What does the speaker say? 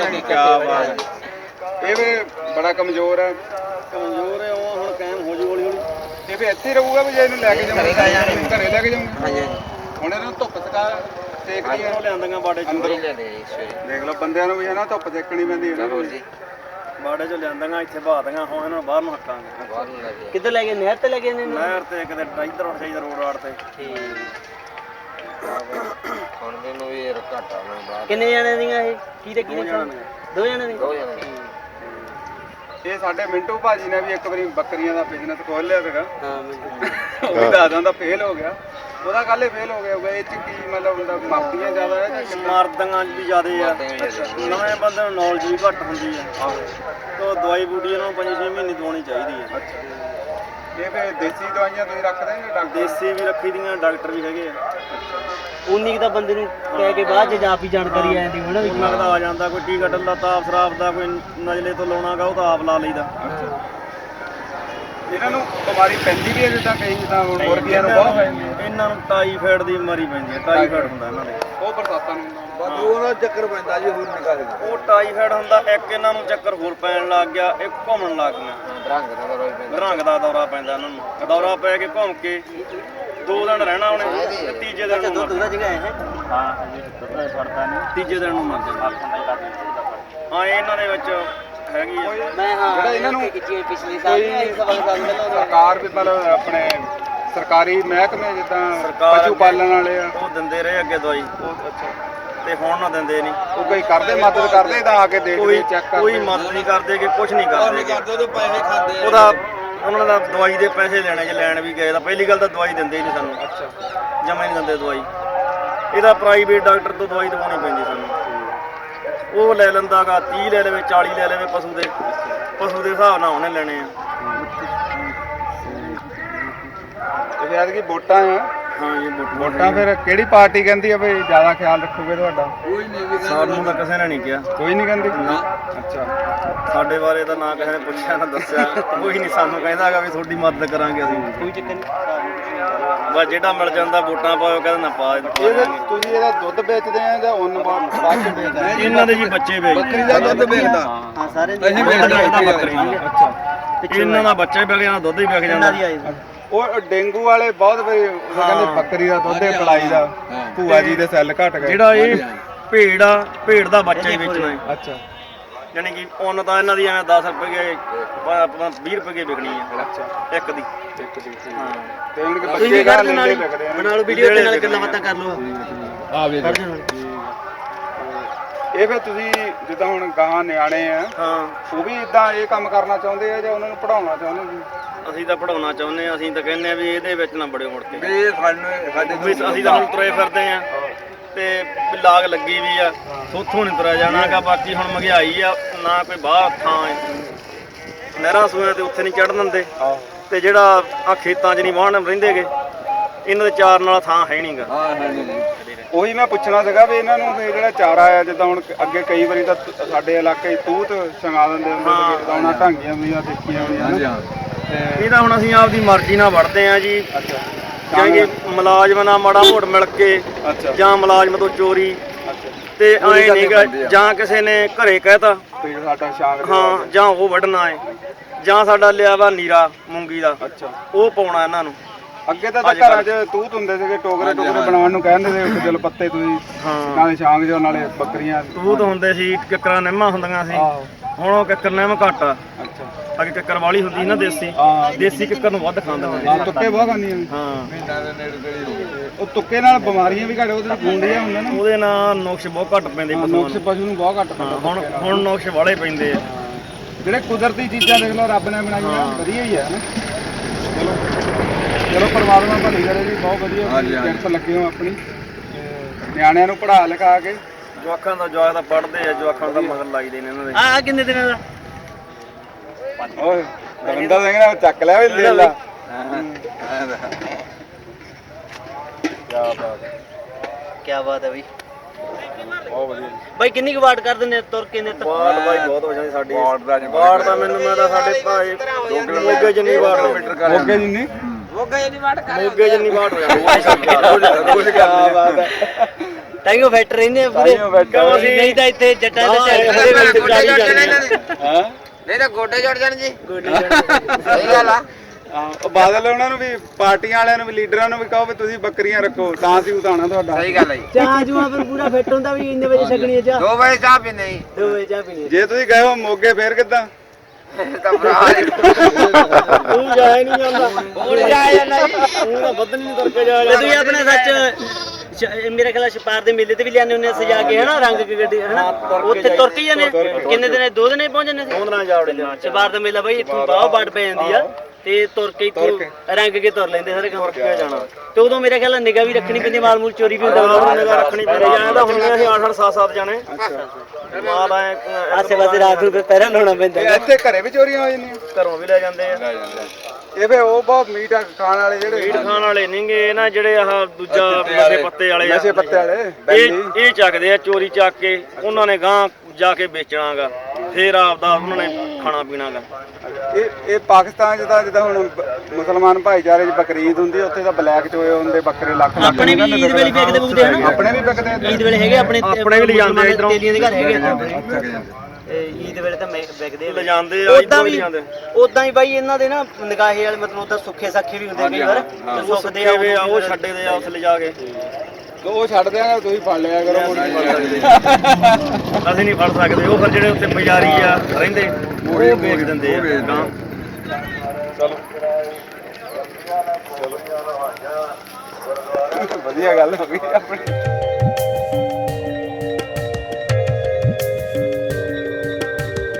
ਕਿਆ ਕੱਟੇ ਬਾਤ ਹੋਏ ਹੈ। ਇਹ ਵੀ ਬੜਾ ਕਮਜ਼ੋਰ ਹੈ। ਕਮਜ਼ੋਰ ਹੈ ਉਹ ਹੁਣ ਕਾਇਮ ਹੋ ਜੂ ਹੌਲੀ ਹੌਲੀ ਇਹ ਵੀ ਇੱਥੇ ਹੀ ਰਹੂਗਾ ਵੀ ਜੇ ਇਹਨੂੰ ਲੈ ਕੇ ਜਾਵਾਂਗੇ ਘਰੇ ਲੈ ਕੇ ਜਾਵਾਂਗੇ ਹਾਂਜੀ ਹੁਣ ਇਹਨਾਂ ਨੂੰ ਧੁੱਪ ਸਕਾ ਸੇਕਦੀ ਹੈ। ਲਿਆਂਦੀਆਂ ਬਾੜੇ ਅੰਦਰੋਂ। ਜੀ ਦੇਖ ਲਓ ਬੰਦਿਆਂ ਨੂੰ ਵੀ ਹੈ ਨਾ ਧੁੱਪ ਸੇਕਣੀ ਪੈਂਦੀ ਹੈ ਬਾੜੇ ਚੋਂ ਲਿਆਂਦੀਆਂ ਇੱਥੇ ਬਾਦੀਆਂ ਹੁਣ ਇਹਨਾਂ ਨੂੰ ਬਾਹਰ ਨੂੰ ਹਟਾਂਗੇ। ਬਾਹਰ ਨੂੰ ਲੈ ਕੇ ਕਿੱਧਰ ਲੈ ਗਏ? ਨਹਿਰ ਤੇ ਲੈ ਗਏ ਨੇ ਨਹਿਰ ਤੇ ਕਿਤੇ ਇੱਧਰ ਉੱਠ ਜਾਈਦਾ ਰੋਡ ਆੜ ਤੇ। ਠੀਕ। ਹੁਣ ਮੈਨੂੰ ਵੀ ਇਹ ਘਾਟਾ ਨਾ ਬਾਅਦ ਕਿੰਨੇ ਜਣੇ ਦੀਆਂ ਇਹ? ਕੀ ਤੇ ਕੀ ਦੋ ਜਣੇ ਦੀਆਂ। ਦੋ ਜਣੇ ਇਹ ਸਾਡੇ ਮਿੰਟੂ ਭਾਜੀ ਨੇ ਵੀ ਇੱਕ ਵਾਰੀ ਬੱਕਰੀਆਂ ਦਾ ਬਿਜ਼ਨਸ ਖੋਲ ਲਿਆ ਸੀਗਾ। ਹਾਂ ਮੈਨੂੰ ਉਹ ਵੀ ਦਿੰਦਾ ਫੇਲ ਹੋ ਗਿਆ। ਉਹਦਾ ਕੱਲ ਹੀ ਫੇਲ ਹੋ ਗਿਆ ਹੋਊਗਾ ਇਹ ਚ ਕੀ ਮਤਲਬ ਹੁੰਦਾ ਮਾਪੀਆਂ ਜ਼ਿਆਦਾ ਹੈ ਜਾਂ ਕਿੰਨਾ? ਮਰਦਾਂ 'ਚ ਵੀ ਜ਼ਿਆਦੇ ਆ। ਨਵੇਂ ਬੰਦੇ ਨੂੰ ਨੌਲੇਜ ਵੀ ਘੱਟ ਹੁੰਦੀ ਆ। ਤੋ ਦਵਾਈ ਬੂਟੀ ਇਹਨਾਂ ਨੂੰ 5-6 ਮਹੀਨੇ ਦਵਾਉਣੀ ਚਾਹੀਦੀ ਆ। ਇਹ ਫਿਰ ਦੇਸੀ ਦਵਾਈਆਂ ਤੁਸੀਂ ਰੱਖਦੇ ਹੋ ਡਾਕਟਰ? ਦੇਸੀ ਵੀ ਰੱਖੀ ਦੀਆਂ ਡਾਕਟਰ ਵੀ ਹੈਗੇ ਆ। ਉਨੀ ਕੁ ਤਾਂ ਬੰਦੇ ਨੂੰ ਕਹਿ ਕੇ ਬਾਅਦ ਚ ਜਾ ਵੀ ਜਾਣਕਾਰੀ ਆ ਜਾਂਦੀ ਹੋਣਾ ਵੀ ਲੱਗਦਾ ਆ ਜਾਂਦਾ ਕੋਈ ਟੀਕਾ ਟੱਲਾ ਤਾਪ ਸਰਾਪ ਦਾ ਕੋਈ ਨਜਲੇ ਤੋਂ ਲਾਉਣਾਗਾ ਉਹ ਤਾਂ ਆਪ ਲਾ ਲਈਦਾ। ਇਹਨਾਂ ਨੂੰ ਬਿਮਾਰੀ ਪੈਂਦੀ ਵੀ ਹੈ ਜਿੱਦਾਂ ਕਈ ਜਿੱਦਾਂ ਹੁਣ ਮੁਰਗੀਆਂ ਨੂੰ ਬਹੁਤ ਪੈਂਦੀ ਹੈ ਇਹਨਾਂ ਨੂੰ ਟਾਈਫਾਈਡ ਦੀ ਬਿਮਾਰੀ ਪੈਂਦੀ ਹੈ ਟਾਈਫਾਈਡ ਹੁੰਦਾ ਇਹਨਾਂ ਦੇ। ਉਹ ਬਰਸਾਤਾਂ ਨੂੰ ਬਸ ਉਹਦਾ ਚੱਕਰ ਪੈਂਦਾ ਜੀ ਹੋਰ ਨਿਕਾਲ ਉਹ ਟਾਈਫਾਈਡ ਹੁੰਦਾ ਇੱਕ ਇਹਨਾਂ ਨੂੰ ਚੱਕਰ ਹੋਰ ਪੈਣ ਲੱਗ ਗਿਆ ਇੱਕ ਘੁੰਮਣ ਲੱਗ ਗਿਆ। ਰੰਗ ਦਾ ਰੋਈ ਪੈਂਦਾ। ਰੰਗ ਦਾ ਦੌਰਾ ਪੈਂਦਾ ਇਹਨਾਂ ਨੂੰ। ਦੌਰਾ ਪੈ ਕੇ ਘੁੰਮ ਕੇ ਦੋ ਦਿਨ ਰਹਿਣਾ ਉਹਨੇ ਤੇ ਤੀਜੇ ਦਿਨ ਨੂੰ ਦੁੱਧ ਜਗ੍ਹਾ ਹੈ ਹਾਂ ਦੁੱਧ ਛੱਡਦਾ ਨਹੀਂ। ਤੀਜੇ ਦਿਨ ਨੂੰ ਮਰ ਜਾਂਦਾ। ਹਾਂ ਇਹ ਇਹਨਾਂ ਦੇ ਵਿੱਚ ਹੈਗੀ ਆ ਮੈਂ ਹਾਂ ਜਿਹੜਾ ਇਹਨਾਂ ਨੂੰ ਪਿਛਲੇ ਸਾਲ ਨਹੀਂ ਆਈ, ਸਵਾ ਸਰਕਾਰ ਵੀ ਮਤਲਬ ਆਪਣੇ ਸਰਕਾਰੀ ਮਹਿਕਮੇ ਜਿੱਦਾਂ ਸਰਕਾਰ ਪਸ਼ੂ ਪਾਲਣ ਵਾਲੇ ਆ। ਉਹ ਦਿੰਦੇ ਰਹੇ ਅੱਗੇ ਦਵਾਈ। ਉਹ ਅੱਛਾ। ਤੇ ਹੁਣ ਨਾ ਦਿੰਦੇ ਨਹੀਂ। ਉਹ ਕੋਈ ਕਰਦੇ ਮਦਦ ਕਰਦੇ ਤਾਂ ਆ ਕੇ ਕੋਈ ਦੇਖਦੇ ਚੈੱਕ ਕੋਈ ਕਰਦੇ। ਮਦਦ ਨਹੀਂ ਕਰਦੇ ਕਿ ਕੁਝ ਨਹੀਂ ਕਰਦੇ ਗੇ। ਉਹਦੇ ਪੈਸੇ ਖਾਂਦੇ ਆ। ਉਹਦਾ ਉਹਨਾਂ ਦਾ ਦਵਾਈ ਦੇ ਪੈਸੇ ਲੈਣੇ ਜੇ ਲੈਣ ਵੀ ਗਏ ਤਾਂ ਪਹਿਲੀ ਗੱਲ ਤਾਂ ਦਵਾਈ ਦਿੰਦੇ ਹੀ ਨਹੀਂ ਸਾਨੂੰ। ਅੱਛਾ। ਜਮਾ ਹੀ ਨਹੀਂ ਦਿੰਦੇ ਦਵਾਈ। ਇਹਦਾ ਪ੍ਰਾਈਵੇਟ ਡਾਕਟਰ ਤੋਂ ਦਵਾਈ ਦਵਾਉਣੀ ਪੈਂਦੀ ਸਾਨੂੰ। ਉਹ ਲੈ ਲੈਂਦਾਗਾ 30 ਲੈ ਲਵੇ 40 ਲੈ ਲਵੇ ਪਸ਼ੂ ਦੇ। ਪਸ਼ੂ ਦੇ ਹਿਸਾਬ ਨਾਲ ਉਹਨੇ ਲੈਣੇ ਆ। ਤੇ ਫਿਰ ਐਤਕੀ ਵੋਟਾਂ ਆ। ਹਾਂ ਜੀ ਮੋਟਾ ਵੋਟਾਂ ਫਿਰ ਕਿਹੜੀ ਪਾਰਟੀ ਕਹਿੰਦੀ ਆ ਵੀ ਜ਼ਿਆਦਾ ਖਿਆਲ ਰੱਖੋਗੇ ਤੁਹਾਡਾ? ਕੋਈ ਨਹੀਂ ਵੀ ਸਾਨੂੰ ਤਾਂ ਕਿਸੇ ਨੇ ਨਹੀਂ ਕਿਹਾ। ਕੋਈ ਨਹੀਂ ਕਹਿੰਦੀ? ਅੱਛਾ। ਸਾਡੇ ਬਾਰੇ ਤਾਂ ਨਾ ਕਿਸੇ ਨੇ ਪੁੱਛਿਆ ਨਾ ਦੱਸਿਆ। ਕੋਈ ਨਹੀਂ ਸਾਨੂੰ ਕਹਿੰਦਾਗਾ ਵੀ ਤੁਹਾਡੀ ਮਦਦ ਕਰਾਂਗੇ ਅਸੀਂ। ਕੋਈ ਚੱਕਰ ਨਹੀਂ। ਬਸ ਜਿਹੜਾ ਮਿਲ ਜਾਂਦਾ ਵੋਟਾਂ ਪਾਓ ਕਹਿੰਦਾ ਨਾ ਪਾ ਇਹ ਤੁਸੀਂ ਇਹਦਾ ਦੁੱਧ ਵੇਚਦੇ ਆ ਜਾਂ ਉਹਨ ਬਾਅਦ ਚ ਵੇਚਦੇ ਆ? ਇਹਨਾਂ ਦੇ ਜੀ ਬੱਚੇ ਵੇਚ ਬੱਕਰੀ ਦਾ ਦੁੱਧ ਵੇਚਦਾ। ਹਾਂ ਸਾਰੇ ਅਸੀਂ ਵੇਚਦੇ ਬੱਕਰੀਆਂ ਅੱਛਾ। ਇਹਨਾਂ ਦਾ ਬੱਚਾ ਵਿਕ ਜਾਂਦਾ ਦੁੱਧ ਹੀ ਵਿਕ ਜਾਂਦਾ। ਉਹ ਡੇਂਗੂ ਵਾਲੇ ਬਹੁਤ ਵੀ ਉਹ ਕਹਿੰਦੇ ਬੱਕਰੀ ਦਾ ਦੁੱਧ ਹੀ ਪਿਲਾਈ ਦਾ। ਭੂਆ ਜੀ ਦੇ ਸੈੱਲ ਘਟ ਗਏ। ਜਿਹੜਾ ਇਹ ਭੇਡ ਆ ਭੇਡ ਦਾ ਬੱਚਾ ਹੀ ਵੇਚਣਾ ਅੱਛਾ। ਯਾਨੀ ਕਿ ਉਹਨ ਤਾਂ ਇਹਨਾਂ ਦੀ ਐਵੇਂ 10 ਰੁਪਏ ਆਪਣਾ 20 ਰੁਪਏ ਵਿਕਣੀ ਆ। ਅੱਛਾ। ਇੱਕ ਦੀ। ਇੱਕ ਦੀ ਹਾਂ। ਤੇ ਹੁਣ ਕਿ ਬੱਚੇ ਘਰ ਲੈਂਦੇ ਲੱਗਦੇ ਆ। ਬਣਾ ਲਓ ਵੀਡੀਓ ਤੇ ਨਾਲ ਗੱਲਾਂ ਬਾਤਾਂ ਕਰ ਲਓ। ਆ ਵੇ ਇਹ ਫਿਰ ਤੁਸੀਂ ਜਿੱਦਾਂ ਹੁਣ ਗਾਂ ਨਿਆਣੇ ਆ ਹਾਂ। ਉਹ ਵੀ ਇਦਾਂ ਇਹ ਕੰਮ ਕਰਨਾ ਚਾਹੁੰਦੇ ਆ ਜਾਂ ਉਹਨਾਂ ਨੂੰ ਪੜਾਉਣਾ ਚਾਹੁੰਦੇ ਜੀ ਅਸੀਂ ਤਾਂ ਪੜਾਉਣਾ ਚਾਹੁੰਦੇ ਆ ਅਸੀਂ ਤਾਂ ਕਹਿੰਦੇ ਆ ਵੀ ਇਹਦੇ ਵਿੱਚ ਨਾ ਬੜੇ ਮੁੜ ਕੇ। ਵੀ ਸਾਨੂੰ ਸਾਡੇ ਵੀ ਅਸੀਂ ਤਾਂ ਹੁਣ ਤੁਰੇ ਫਿਰਦੇ ਆ। ਤੇ ਵੀ ਲਾਗ ਲੱਗੀ ਵੀ ਆ। ਉੱਥੋਂ ਨਹੀਂ ਤੁਰਿਆ ਜਾਣਾਗਾ ਬਾਕੀ ਹੁਣ ਮਹਿੰਗਾਈ ਆ ਨਾ ਕੋਈ ਬਾਹਰ ਥਾਂ। ਨਹਿਰਾਂ ਸੂਆਂ ਤੇ ਉੱਥੇ ਨਹੀਂ ਚੜਨ ਦਿੰਦੇ। ਤੇ ਜਿਹੜਾ ਆ ਖੇਤਾਂ 'ਚ ਨਹੀਂ ਵਾਹਣ ਰਹਿੰਦੇਗੇ ਇਹਨਾਂ ਦੇ ਚਾਰਨ ਵਾਲਾ ਥਾਂ ਹੈ ਨਹੀਂਗਾ ਹਾਂ ਹਾਂ ਨਹੀਂ। ਉਹੀ ਮੈਂ ਪੁੱਛਣਾ ਸੀਗਾ ਵੀ ਇਹਨਾਂ ਨੂੰ ਜਿਹੜਾ ਚਾਰਾ ਆ ਜਿੱਦਾਂ ਹੁਣ ਅੱਗੇ ਕਈ ਵਾਰੀ ਤਾਂ ਸਾਡੇ ਇਲਾਕੇ 'ਚ ਤੂਤ ਛੰਗਾ ਦਿੰਦੇ ਉਹਨਾਂ ਢਾਂਗੀਆਂ ਵੀ ਆ ਦੇਖੀਆਂ ਹੋਈਆਂ ਤੇ ਇਹ ਤਾਂ ਹੁਣ ਅਸੀਂ ਆਪਦੀ ਮਰਜ਼ੀ ਨਾਲ ਵੜਦੇ ਆ ਜੀ। ਅੱਛਾ। ਕਿਉਂਕਿ ਮੁਲਾਜ਼ਮ ਨਾਲ ਮਾੜਾ ਮੋੜ ਮਿਲ ਕੇ ਅੱਛਾ। ਜਾਂ ਮੁਲਾਜ਼ਮ ਤੋਂ ਚੋਰੀ ਤੇ ਐ ਨਹੀਂਗਾ। ਜਾਂ ਕਿਸੇ ਨੇ ਘਰੇ ਕਹਿਤਾ। ਤੇ ਸਾਡਾ ਸ਼ਾਂਗ ਦੇ ਹਾਂ ਜਾਂ ਉਹ ਵੱਢਣਾ ਹੈ ਜਾਂ ਸਾਡਾ ਲਿਆ ਵਾ ਨੀਰਾ ਮੂੰਗੀ ਦਾ। ਅੱਛਾ। ਉਹ ਪਾਉਣਾ ਇਹਨਾਂ ਨੂੰ। ਅੱਗੇ ਤਾਂ ਤਾਂ ਘਰਾਂ 'ਚ ਤੂਤ ਹੁੰਦੇ ਸੀਗੇ ਟੋਕਰੇ ਟੋਕਰੇ ਬਣਾਉਣ ਨੂੰ ਕਹਿੰਦੇ ਸੀ ਦਿਲ ਪੱਤੇ ਤੁਸੀਂ ਹਾਂ। ਨਾਲੇ ਸ਼ਾਂਗ ਜੋ ਨਾਲੇ ਬੱਕਰੀਆਂ। ਤੂਤ ਹੁੰਦੇ ਸੀ ਕਿੱਕਰਾਂ ਨਿੰਮਾਂ ਹੁੰਦੀਆਂ ਸੀ। ਹੁਣ ਉਹ ਕਿੱਕਰ ਨਿੰਮ ਘੱਟ ਆ। ਅੱਛਾ। ਅੱਗੇ ਕਿੱਕਰ ਵਾਲੀ ਹੁੰਦੀ ਨਾ ਦੇਸੀ। ਹਾਂ। ਦੇਸੀ ਕਿੱਕਰ ਨੂੰ ਵੱਧ ਖਾਂਦੇ ਨੇ ਹਾਂ ਤੁੱਕੇ ਬਹੁਤ ਖਾਂਦੀਆਂ ਨੇ। ਹਾਂ। ਮਹੀਨਾ ਦੇ ਨੇੜੇ ਤੇੜੇ ਹੋ ਗਏ। ਉਹ ਤੁੱਕੇ ਨਾਲ ਬਿਮਾਰੀਆਂ ਵੀ ਘੱਟ ਉਹਦੇ ਗੁੰਡੀਆਂ ਹੁੰਦੇ ਨਾ। ਉਹਦੇ ਨਾਲ ਨੁਕਸ ਬਹੁਤ ਘੱਟ ਪੈਂਦੇ ਪਸ਼ੂਆਂ ਨੁਕਸ ਨੂੰ। ਪਸ਼ੂ ਨੂੰ ਬਹੁਤ ਘੱਟ ਹਾਂ ਪੈਂਦਾ ਹੁਣ ਹੁਣ ਨੁਕਸ ਵਾਲੇ ਪੈਂਦੇ ਆ। ਜਿਹੜੇ ਕੁਦਰਤੀ ਚੀਜ਼ਾਂ ਦੇਖ ਲਓ ਰੱਬ ਨੇ ਬਣਾਈਆਂ ਵਧੀਆ ਹੀ ਆ ਨਾ ਚਲੋ। ਚਲੋ ਪਰਮਾਤਮਾ ਭਲੀ ਕਰੇ ਜੀ ਬਹੁਤ ਵਧੀਆ। ਕਿਰਤ ਲੱਗੇ ਹੋ ਆਪਣੀ। ਤੇ ਨਿਆਣਿਆਂ ਨੂੰ ਪੜ੍ਹਾ ਲਿਖਾ ਕੇ। ਜਵਾਕਾਂ ਦਾ ਜਵਾਕ ਤਾਂ ਪੜਦੇ ਆ ਜਵਾਕਾਂ ਦਾ ਮਗਰ ਲੱਗਦੇ ਨੇ ਇਹਨਾਂ ਦੇ। ਆ ਕਿੰਨੇ ਦਿਨਾਂ ਦਾ? ਓਏ ਰਵਿੰਦਰ ਸਿੰਘ ਨੇ ਚੱਕ ਲਿਆ ਵੀ ਲੈ ਲਾ। ਕੀ ਬਾਤ ਹੈ ਬਈ। ਬਹੁਤ ਵਧੀਆ ਬਾਈ ਕਿੰਨੀ ਕੁ ਵਾਟ ਕਰ ਦਿੰਦੇ ਤੁਰ ਕੇ ਨੇ ਵਾਟ ਬਾਈ ਬਹੁਤ ਹੋ ਜਾਂਦੀ ਸਾਡੀ। ਵਾਟ ਦਾ ਨਹੀਂ ਵਾਟ ਤਾਂ ਮੈਨੂੰ ਮੈਂ ਤਾਂ ਸਾਡੇ ਭਾਈ ਮੋਗੇ ਜਿੰਨੀ ਵਾਟ ਕਿਲੋਮੀਟਰ ਕਰ ਓਕੇ ਜੀ ਨੇ ਮੋਗੇ ਜਿੰਨੀ ਬਾਟ ਹੋ ਜਾਂਦੀ। ਕੁਝ ਕਰ ਤਾਈਓ ਫੈਕਟਰ ਰਹਿੰਦੇ ਆ ਪੂਰੇ। ਨਹੀਂ ਤਾਂ ਇੱਥੇ ਜੱਟਾਂ ਦੇ ਝਾੜੇ ਹਾਂ। ਨਹੀਂ ਤਾਂ ਗੋਡੇ ਜੁੜ ਜਾਣ ਜੀ। ਸਹੀ ਗੱਲ ਆ। ਹਾਂ, ਉਹ ਬਾਦਲ ਉਹਨਾਂ ਨੂੰ ਵੀ ਪਾਰਟੀਆਂ ਵਾਲਿਆਂ ਨੂੰ ਵੀ ਲੀਡਰਾਂ ਨੂੰ ਵੀ ਕਹੋ ਵੀ ਤੁਸੀਂ ਬੱਕਰੀਆਂ ਰੱਖੋ ਤਾਂ ਸੀ ਉਤਾਣਾ ਤੁਹਾਡਾ। ਸਹੀ ਗੱਲ ਹੈ ਜੀ। ਚਾਹ ਜੂਆ ਫਿਰ ਪੂਰਾ ਫਿੱਟ ਹੁੰਦਾ ਵੀ ਇੰਨੇ ਵਜੇ ਛਕਣੀ ਹੈ ਚਾਹ। ਦੋ ਵਜੇ ਚਾਹ ਪੀਂਦੇ ਜੀ ਦੋ ਵਜੇ ਚਾਹ ਪੀਣੀ। ਜੇ ਤੁਸੀਂ ਗਏ ਹੋ ਮੋਗੇ ਫੇਰ ਕਿੱਦਾਂ? ਤਾਂ ਭਰਾ ਜੀ। ਤੂੰ ਜਾਇਆ ਨਹੀਂ ਜਾਂਦਾ ਹੁਣ ਜਾਇਆ ਜਾਂਦਾ ਤੂੰ ਤਾਂ ਬਦਨ ਨਹੀਂ ਕਰਕੇ ਜਾਇਆ ਤੁਸੀਂ ਆਪਣੇ ਸੱਚ ਸ਼- ਮੇਰੇ ਖਿਆਲ ਛਪਾਰ ਦੇ ਮੇਲੇ ਤੇ ਵੀ ਲਿਆਨੇ ਹੁੰਦੇ ਆ ਸਜਾ ਕੇ ਹਨਾ? ਰੰਗ ਕੀ ਗੱਡੀ ਹਨਾ? ਉੱਥੇ ਤੁਰ ਕੇ ਜਾਂਦੇ ਕਿੰਨੇ ਦਿਨ ਦੋ ਦਿਨੇ ਪਹੁੰਚ ਜਾਂਦੇ ਸੀ? ਦੋ ਦਿਨਾਂ ਜਾਵੜੇ ਦੇ ਦਾ ਮੇਲਾ ਬਾਈ ਇੱਥੋਂ ਬਾਹਰ ਬਾੜ ਪੈ ਜਾਂਦੀ ਆ। ਤੇ ਤੁਰ ਕੇ ਇੱਥੋਂ ਰੰਗ ਕੇ ਤੁਰ ਲੈਂਦੇ ਸਾਰੇ ਕੰਮ ਕੇ ਜਾਣਾ। ਤੇ ਉਦੋਂ ਮੇਰੇ ਖਿਆਲ ਨਾਲ ਨਿਗਾ ਵੀ ਰੱਖਣੀ ਪੈਂਦੀ ਮਾਲ ਮੂਲ ਚੋਰੀ ਵੀ ਹੁੰਦਾ ਉਹਨਾਂ ਰੱਖਣੀ ਪੈਂਦੀ। ਜਾਣਾ ਤਾਂ ਹੁਣ ਅਸੀਂ 8 8 7 7 ਜਾਣੇ ਮਾਲ ਆਏ ਆਸੇ ਪਾਸੇ ਰਾਤ ਨੂੰ ਫਿਰ ਪਹਿਰਾ ਲਾਉਣਾ ਪੈਂਦਾ। ਇਹ ਇੱਥੇ ਘਰੇ ਵੀ ਚੋਰੀਆਂ ਹੋ ਜਾਂਦੀਆਂ? ਘਰੋਂ ਵੀ ਲੈ ਜਾਂਦੇ ਆ। ਇਹ ਫੇ ਉਹ ਬਹੁਤ ਮੀਟ ਆ ਖਾਣ ਵਾਲੇ ਜਿਹੜੇ। ਮੀਟ ਖਾਣ ਵਾਲੇ ਨਹੀਂਗੇ ਨਾ ਜਿਹੜੇ ਆਹ ਦੂਜਾ ਨਸ਼ੇ ਪੱਤੇ ਵਾਲੇ। ਆ। ਨਸ਼ੇ ਪੱਤੇ ਵਾਲੇ ਇਹ ਬੈਲੀ। ਇਹ ਚੱਕਦੇ ਆ ਚੋਰੀ ਚੱਕ ਕੇ ਉਹਨਾਂ ਨੇ ਗਾਂ ਜਾ ਕੇ ਵੇਚਣਾਗਾ। ਫੇਰ ਆਪਦਾ ਉਹਨਾਂ ਨੇ ਖਾਣਾ ਪੀਣਾਗਾ ਇਹ ਇਹ ਪਾਕਿਸਤਾਨ ਚ ਤਾਂ ਜਿੱਦਾਂ ਹੁਣ ਬ- ਮੁਸਲਮਾਨ ਭਾਈਚਾਰੇ 'ਚ ਬਕਰੀਦ ਹੁੰਦੀ ਆ, ਉੱਥੇ ਤਾਂ ਬਲੈਕ ਚ ਹੋਏ ਹੁੰਦੇ ਬੱਕਰੇ ਲੱਖ ਲੱਖ ਆਪਣੇ ਵੀ ਈਦ ਵੇਲੇ ਵੇਚਦੇ ਬੁਕਦੇ ਹਨ ਆਪਣੇ ਵੀ ਵਿਕਦੇ ਆ ਈਦ ਵੇਲੇ ਹੈਗੇ ਆਪਣੇ ਆਪਣੇ ਵੀ ਲਿਜਾਂਦੇ ਆ ਇੱਧਰੋਂ। ਤੇਲੀਆਂ ਦੇ ਘਰ ਹੈਗੇ ਆ। ਇਹ ਈਦ ਵੇਲੇ ਤਾਂ ਮੈਂ ਵਿਕਦੇ ਲੈ ਜਾਂਦੇ ਆ ਉਦਾਂ ਇੱਧਰੋਂ ਵੀ ਵੀ ਜਾਂਦੇ ਉਦਾਂ ਹੀ ਬਾਈ ਇਹਨਾਂ ਦੇ ਨਾ ਨਿਗਾਹੇ ਵਾਲੇ ਮਤਲਬ ਉਦਾਂ ਸੁੱਖੇ ਸਾਖੇ ਵੀ ਹੁੰਦੇ ਕਈ ਵਾਰ ਤੇ ਸੁੱਖਦੇ ਆ ਸੁੱਕੇ ਵੇ ਆ ਉਹ ਛੱਡੇ ਦੇ ਆ ਉਸ ਲਿਜਾ ਕੇ। ਤੇ ਉਹ ਛੱਡ ਦਿਆਂਗੇ ਤੁਸੀਂ ਫੜ ਲਿਆ ਕਰੋ। ਅਸੀਂ ਨਹੀਂ ਫੜ ਸਕਦੇ। ਉਹ ਫਿਰ ਜਿਹੜੇ ਉੱਤੇ ਪੁਜਾਰੀ ਆ ਰਹਿੰਦੇ ਉਹ ਵੇਚ ਦਿੰਦੇ ਆ। ਗਾਂ ਵਧੀਆ ਗੱਲ ਹੋ ਗਈ ਆਪਣੀ।